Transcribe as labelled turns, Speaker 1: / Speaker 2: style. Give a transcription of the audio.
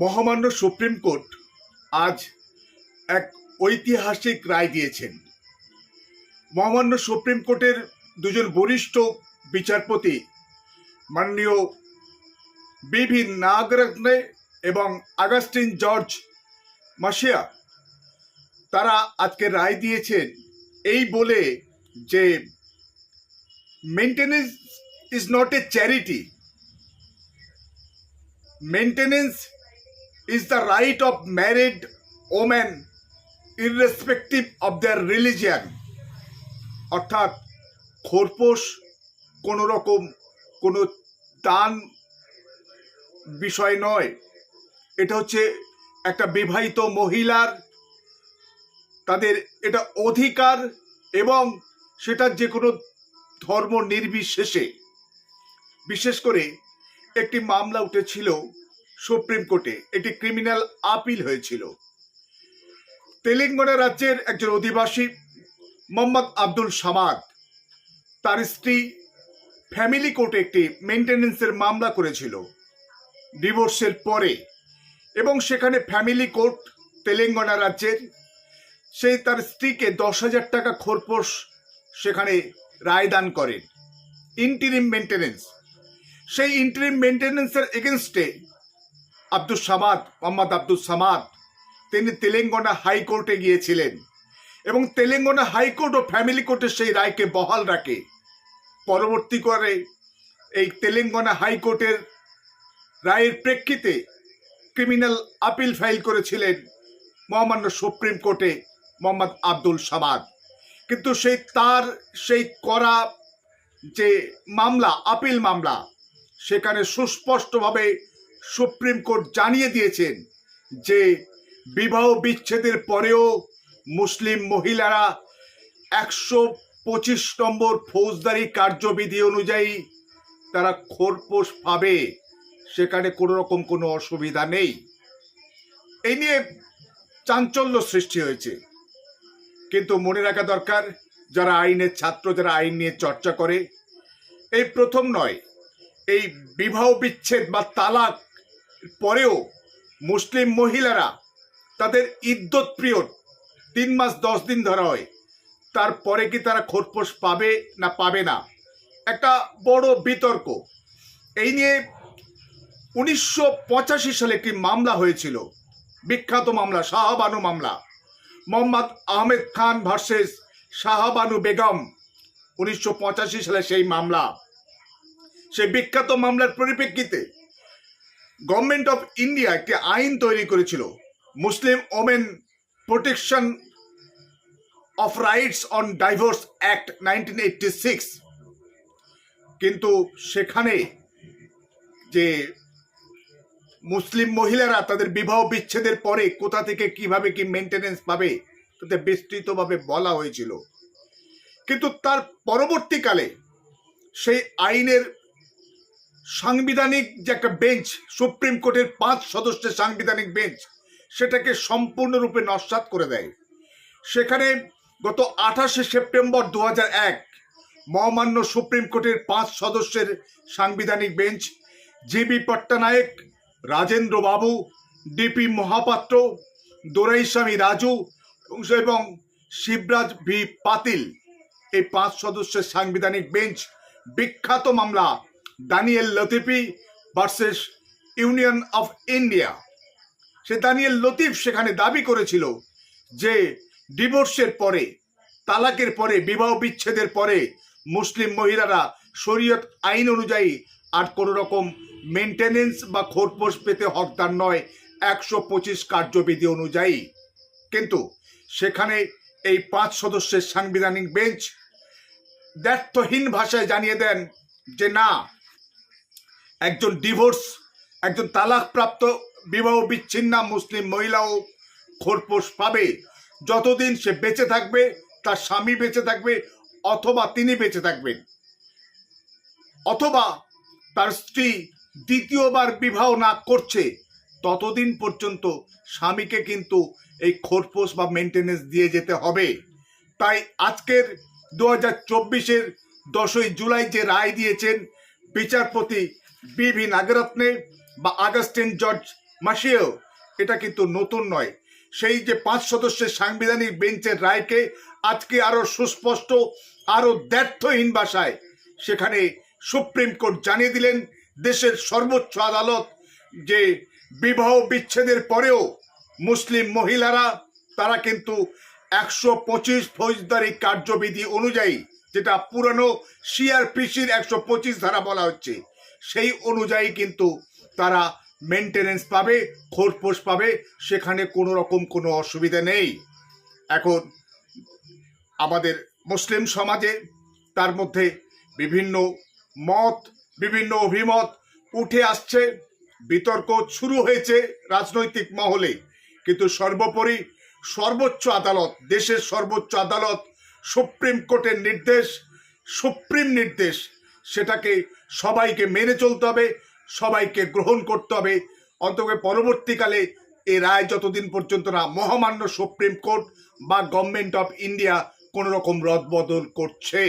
Speaker 1: মহামান্য supreme court আজ এক ঐতিহাসিক রায় দিয়েছেন। মহামান্য সুপ্রিম কোর্টের দুজন বরিষ্ঠ বিচারপতি মাননীয় বিভি নাগরত্নে এবং আগাস্টিন জর্জ মাসিয়া, তারা আজকে রায় দিয়েছেন এই বলে যে maintenance is not a charity. Maintenance is the right of married women, irrespective of their religion. অর্থাৎ খোরপোশ কোনো রকম কোনো দান বিষয় নয়। এটা হচ্ছে একটা বিবাহিত মহিলার, তাদের এটা অধিকার এবং সেটা যে কোনো ধর্ম নির্বিশেষে। বিশেষ করে একটি মামলা উঠেছিল সুপ্রিম কোর্টে একটি ক্রিমিনাল আপিল হয়েছিল। তেলেঙ্গানা রাজ্যের একজন অধিবাসী, মোহাম্মদ আব্দুল সামাদ, তার স্ত্রী ফ্যামিলি কোর্টে একটি মেনটেনেন্সের মামলা করেছিল ডিভোর্সের পরে এবং সেখানে ফ্যামিলি কোর্ট তেলেঙ্গানা রাজ্যের সেই তার স্ত্রীকে দশ হাজার টাকা খোরপোশ সেখানে রায়দান করেন। ইন্টিরিম মেনটেনেন্স সেই ইন্টারিম মেনটেনেন্সের এগেনস্টে আব্দুল সামাদ, মোহাম্মদ আব্দুল সামাদ। তিনি তেলেঙ্গানা হাইকোর্টে গিয়েছিলেন এবং তেলেঙ্গানা হাইকোর্ট ও ফ্যামিলি কোর্টের সেই রায়কে বহাল রাখে। পরবর্তী করে এই তেলেঙ্গানা হাইকোর্টের রায়ের প্রেক্ষিতে ক্রিমিনাল আপিল ফাইল করেছিলেন মহামান্য সুপ্রিম কোর্টে মোহাম্মদ আব্দুল সামাদ। কিন্তু সেই তার, সেই করা যে মামলা, আপিল মামলা, সেখানে সুস্পষ্টভাবে সুপ্রিম কোর্ট জানিয়ে দিয়েছেন যে বিবাহ বিচ্ছেদের পরেও মুসলিম মহিলারা একশো পঁচিশ নম্বর ফৌজদারি কার্যবিধি অনুযায়ী তারা খোরপোশ পাবে। সেখানে কোনো রকম কোনো অসুবিধা নেই। এই নিয়ে চাঞ্চল্য সৃষ্টি হয়েছে। কিন্তু মনে রাখা দরকার, যারা আইনের ছাত্র, যারা আইন নিয়ে চর্চা করে, এই প্রথম নয়, এই বিবাহ বিচ্ছেদ বা তালাক পরেও মুসলিম মহিলারা তাদের ইদ্যত পিরিয়ড তিন মাস দশ দিন ধরা হয়। তারপরে কি তারা খোরপোশ পাবে না পাবে না? একটা বড় বিতর্ক। এই নিয়ে উনিশশো পঁচাশি সালে একটি মামলা হয়েছিল। বিখ্যাত মামলা, শাহবানু মামলা। মোহাম্মদ আহমেদ খান ভার্সেস শাহবানু বেগম, উনিশশো পঁচাশি সালে সেই মামলা। সেই বিখ্যাত মামলার পরিপ্রেক্ষিতে গভর্নমেন্ট অফ ইন্ডিয়া একটি আইন তৈরি করেছিল। Muslim women protection of rights on divorce act nineteen কিন্তু সেখানে যে মুসলিম মহিলারা তাদের বিবাহ বিচ্ছেদের পরে কোথা থেকে কীভাবে কি মেনটেনেন্স পাবে, তাতে বিস্তৃতভাবে বলা হয়েছিল। কিন্তু তার পরবর্তীকালে সেই আইনের সাংবিধানিক যে একটা বেঞ্চ, সুপ্রিম কোর্টের পাঁচ সদস্যের সাংবিধানিক বেঞ্চ, সেটাকে সম্পূর্ণরূপে নস্বাত করে দেয়। সেখানে গত আঠাশে সেপ্টেম্বর দু এক মহামান্য সুপ্রিম কোর্টের পাঁচ সদস্যের সাংবিধানিক বেঞ্চ জিবি পট্টনায়ক রাজেন্দ্র বাবু ডিপি মহাপাত্র, দোরাইস্বামী রাজু এবং শিবরাজ ভি পাতিল, এই পাঁচ সদস্যের সাংবিধানিক বেঞ্চ বিখ্যাত মামলা Danial Latifi versus union of India say Danijel Latif সেখানে দাবি করেছিল যে ডিভোর্সের পরে, তালাকের পরে, বিবাহ বিচ্ছেদের পরে মুসলিম মহিলারা শরীয়ত আইন অনুযায়ী আর কোনো রকম মেনটেনেন্স বা খোরপোশ পেতে হকদার নয় একশো পঁচিশ কার্যবিধি অনুযায়ী। কিন্তু সেখানে এই পাঁচ সদস্যের সাংবিধানিক বেঞ্চ ব্যর্থহীন ভাষায় জানিয়ে দেন যে না একজন ডিভোর্স একজন তালাকপ্রাপ্ত, বিবাহ বিচ্ছিন্না মুসলিম মহিলাও খোরপোশ পাবে। যতদিন সে বেঁচে থাকবে, তার স্বামী বেঁচে থাকবে, অথবা তিনি বেঁচে থাকবেন। অথবা তার স্ত্রী দ্বিতীয়বার বিবাহ না করছে, ততদিন পর্যন্ত স্বামীকে কিন্তু এই খোরপোশ বা মেনটেনেন্স দিয়ে যেতে হবে। তাই আজকের দু হাজার চব্বিশের দশই জুলাই যে রায় দিয়েছেন বিচারপতি বি নাগরত্নে বা আগস্টিন জর্জ মাসিও এটা কিন্তু নতুন নয়। সেই যে পাঁচ সদস্যের সাংবিধানিক বেঞ্চের রায়কে আজকে আরও সুস্পষ্ট, আরও দ্ব্যর্থহীন ভাষায় সেখানে সুপ্রিম কোর্ট জানিয়ে দিলেন, দেশের সর্বোচ্চ আদালত যে বিবাহ বিচ্ছেদের পরেও মুসলিম মহিলারা, তারা কিন্তু একশো পঁচিশ ফৌজদারি কার্যবিধি অনুযায়ী, যেটা পুরনো সিআরপিসির একশো পঁচিশ ধারা বলা হচ্ছে সেই অনুযায়ী কিন্তু তারা মেনটেনেন্স পাবে, খোরপোশ পাবে, সেখানে কোনো রকম কোনো অসুবিধা নেই। এখন আমাদের মুসলিম সমাজে তার মধ্যে বিভিন্ন মত, বিভিন্ন অভিমত উঠে আসছে। বিতর্ক শুরু হয়েছে রাজনৈতিক মহলে। কিন্তু সর্বোপরি সর্বোচ্চ আদালত, দেশের সর্বোচ্চ আদালত, সুপ্রিম কোর্টের নির্দেশ, সুপ্রিম নির্দেশ সেটাকে সবাইকে মেনে চলতে হবে, সবাইকে গ্রহণ করতে হবে। অন্তত পরবর্তীকালে এ রায় যতদিন পর্যন্ত না মহামান্য সুপ্রিম কোর্ট বা গভর্নমেন্ট অফ ইন্ডিয়া কোনোরকম রদবদল করছে।